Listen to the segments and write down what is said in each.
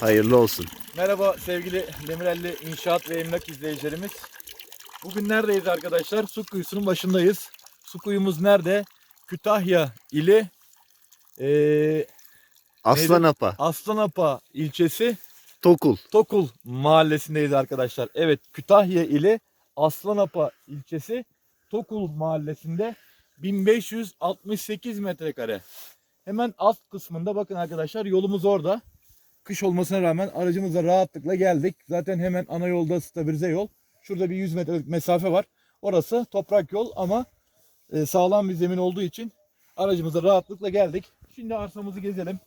Hayırlı olsun. Merhaba sevgili Demirelli İnşaat ve Emlak izleyicilerimiz. Bugün neredeyiz arkadaşlar? Su kuyusunun başındayız. Su kuyumuz nerede? Kütahya ili eee Aslanapa, Aslanapa ilçesi Tokul. Tokul mahallesindeyiz arkadaşlar. Evet Kütahya ili Aslanapa ilçesi Tokul mahallesinde 1568 metrekare. Hemen alt kısmında bakın arkadaşlar yolumuz orada. Kış olmasına rağmen aracımızla rahatlıkla geldik. Zaten hemen ana yolda stabilize yol. Şurada bir 100 metrelik mesafe var. Orası toprak yol ama e, sağlam bir zemin olduğu için aracımıza rahatlıkla geldik. Şimdi arsamızı gezelim.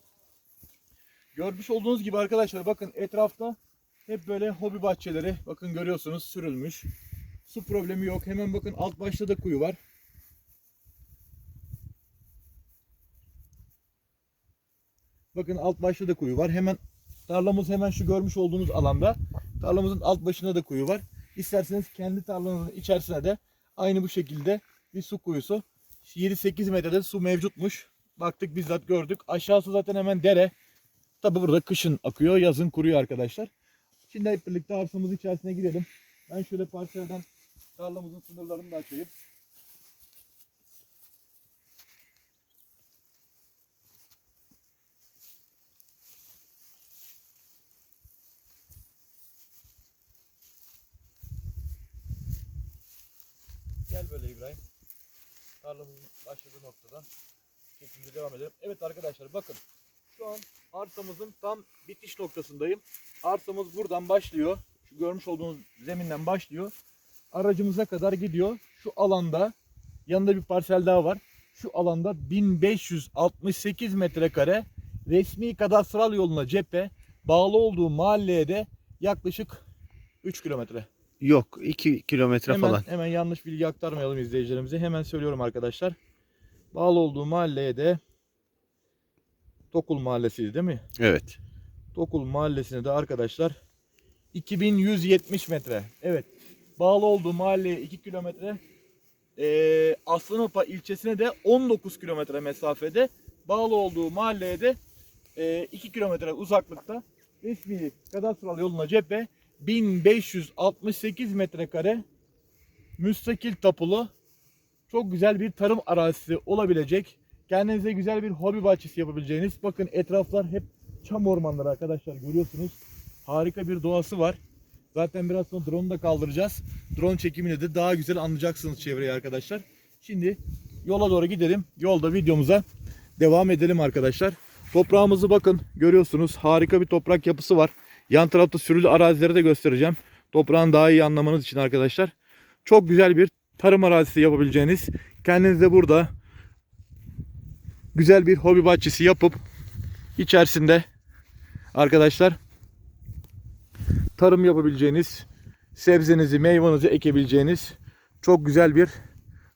Görmüş olduğunuz gibi arkadaşlar bakın etrafta hep böyle hobi bahçeleri bakın görüyorsunuz sürülmüş. Su problemi yok. Hemen bakın alt başta da kuyu var. Bakın alt başta da kuyu var. Hemen tarlamız hemen şu görmüş olduğunuz alanda. Tarlamızın alt başında da kuyu var. İsterseniz kendi tarlanızın içerisine de aynı bu şekilde bir su kuyusu. 7-8 metrede su mevcutmuş. Baktık bizzat gördük. Aşağısı zaten hemen dere. Tabi burada kışın akıyor, yazın kuruyor arkadaşlar. Şimdi hep birlikte arsamızın içerisine girelim. Ben şöyle parselden tarlamızın sınırlarını da açayım. Gel böyle İbrahim. Tarlamızın başladığı noktadan şekilde devam edelim. Evet arkadaşlar bakın. Şu an arsamızın tam bitiş noktasındayım. Arsamız buradan başlıyor. Şu görmüş olduğunuz zeminden başlıyor. Aracımıza kadar gidiyor. Şu alanda yanında bir parsel daha var. Şu alanda 1568 metrekare resmi kadastral yoluna cephe bağlı olduğu mahalleye de yaklaşık 3 kilometre. Yok 2 kilometre Hemen, falan. hemen yanlış bilgi aktarmayalım izleyicilerimize. Hemen söylüyorum arkadaşlar. Bağlı olduğu mahalleye de Tokul Mahallesi'ydi değil mi? Evet. Tokul Mahallesi'ne de arkadaşlar 2170 metre. Evet. Bağlı olduğu mahalleye 2 kilometre. Ee, Aslanapa ilçesine de 19 kilometre mesafede. Bağlı olduğu mahalleye de e, 2 kilometre uzaklıkta. Resmi kadastral yoluna cephe 1568 metrekare müstakil tapulu çok güzel bir tarım arazisi olabilecek. Kendinize güzel bir hobi bahçesi yapabileceğiniz. Bakın etraflar hep çam ormanları arkadaşlar görüyorsunuz. Harika bir doğası var. Zaten biraz sonra drone'u da kaldıracağız. Drone çekimini de daha güzel anlayacaksınız çevreyi arkadaşlar. Şimdi yola doğru gidelim. Yolda videomuza devam edelim arkadaşlar. Toprağımızı bakın görüyorsunuz. Harika bir toprak yapısı var. Yan tarafta sürülü arazileri de göstereceğim. Toprağın daha iyi anlamanız için arkadaşlar. Çok güzel bir tarım arazisi yapabileceğiniz. Kendinize burada güzel bir hobi bahçesi yapıp içerisinde arkadaşlar tarım yapabileceğiniz, sebzenizi, meyvanızı ekebileceğiniz çok güzel bir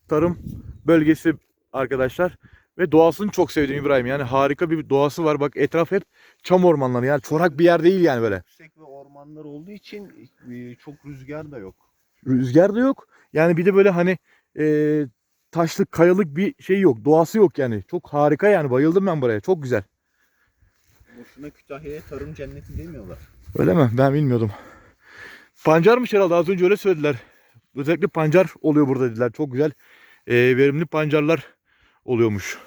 tarım bölgesi arkadaşlar. Ve doğasını çok sevdim İbrahim. Yani harika bir doğası var. Bak etraf hep çam ormanları. Yani çorak bir yer değil yani böyle. Yüksek ve ormanlar olduğu için e, çok rüzgar da yok. Rüzgar da yok. Yani bir de böyle hani e, taşlık, kayalık bir şey yok. Doğası yok yani. Çok harika yani. Bayıldım ben buraya. Çok güzel. Boşuna Kütahya'ya tarım cenneti demiyorlar. Öyle mi? Ben bilmiyordum. Pancarmış herhalde. Az önce öyle söylediler. Özellikle pancar oluyor burada dediler. Çok güzel. e, verimli pancarlar oluyormuş.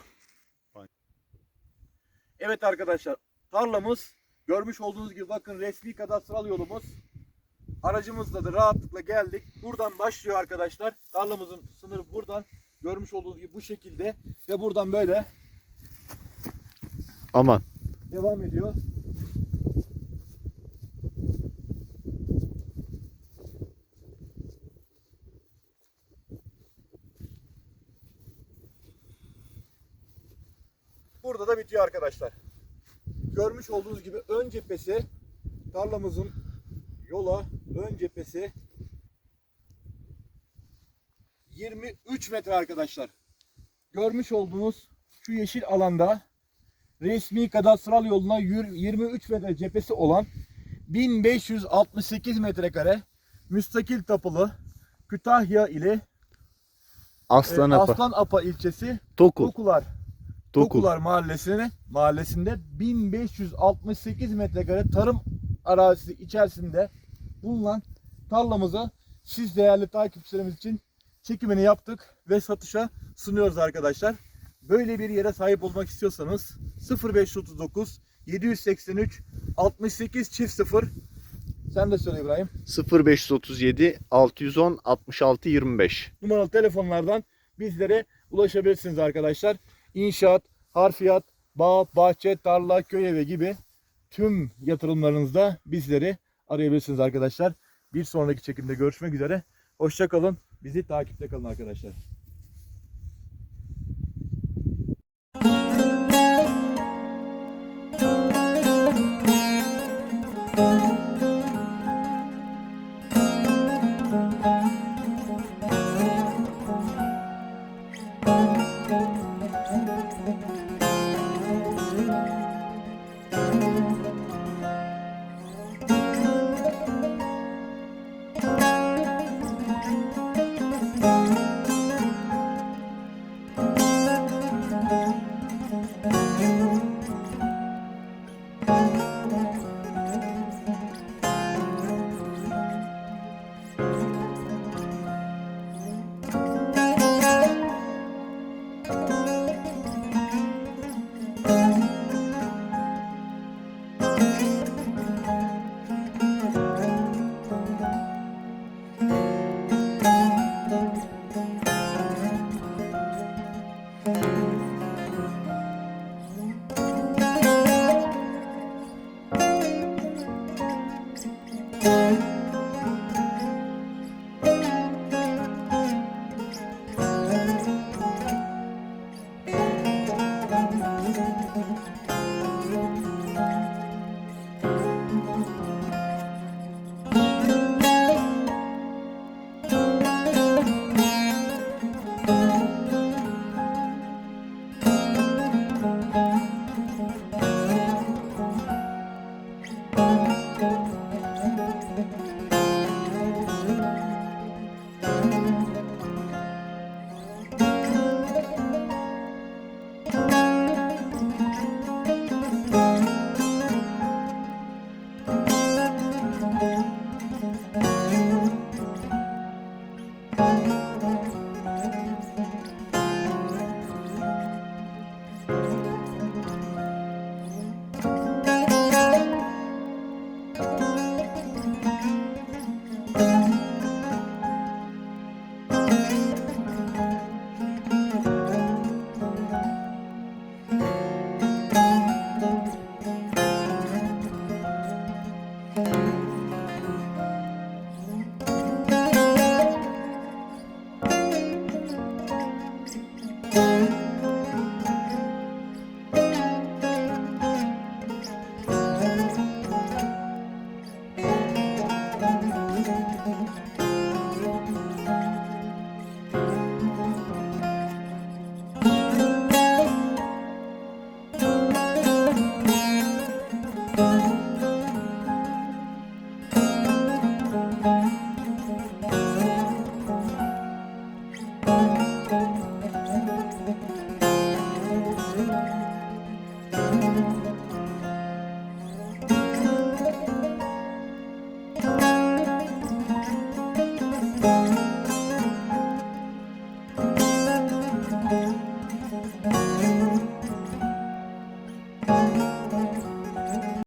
Evet arkadaşlar. Tarlamız görmüş olduğunuz gibi bakın resmi kadastral yolumuz. Aracımızla da rahatlıkla geldik. Buradan başlıyor arkadaşlar. Tarlamızın sınırı buradan. Görmüş olduğunuz gibi bu şekilde. Ve buradan böyle Aman. devam ediyor. Burada da bitiyor arkadaşlar. Görmüş olduğunuz gibi ön cephesi tarlamızın yola ön cephesi 23 metre arkadaşlar. Görmüş olduğunuz şu yeşil alanda resmi kadastral yoluna yür- 23 metre cephesi olan 1568 metrekare müstakil tapılı Kütahya ile e, Aslanapa. Aslan Apa ilçesi Tokul. Tokular Dokular Mahallesi'ne mahallesinde 1568 metrekare tarım arazisi içerisinde bulunan tarlamıza siz değerli takipçilerimiz için çekimini yaptık ve satışa sunuyoruz arkadaşlar. Böyle bir yere sahip olmak istiyorsanız 0539 783 68 çift 0 sen de söyle İbrahim. 0537 610 66 25. numaralı telefonlardan bizlere ulaşabilirsiniz arkadaşlar. İnşaat, harfiyat, bağ, bahçe, tarla, köy evi gibi tüm yatırımlarınızda bizleri arayabilirsiniz arkadaşlar. Bir sonraki çekimde görüşmek üzere. Hoşçakalın. Bizi takipte kalın arkadaşlar.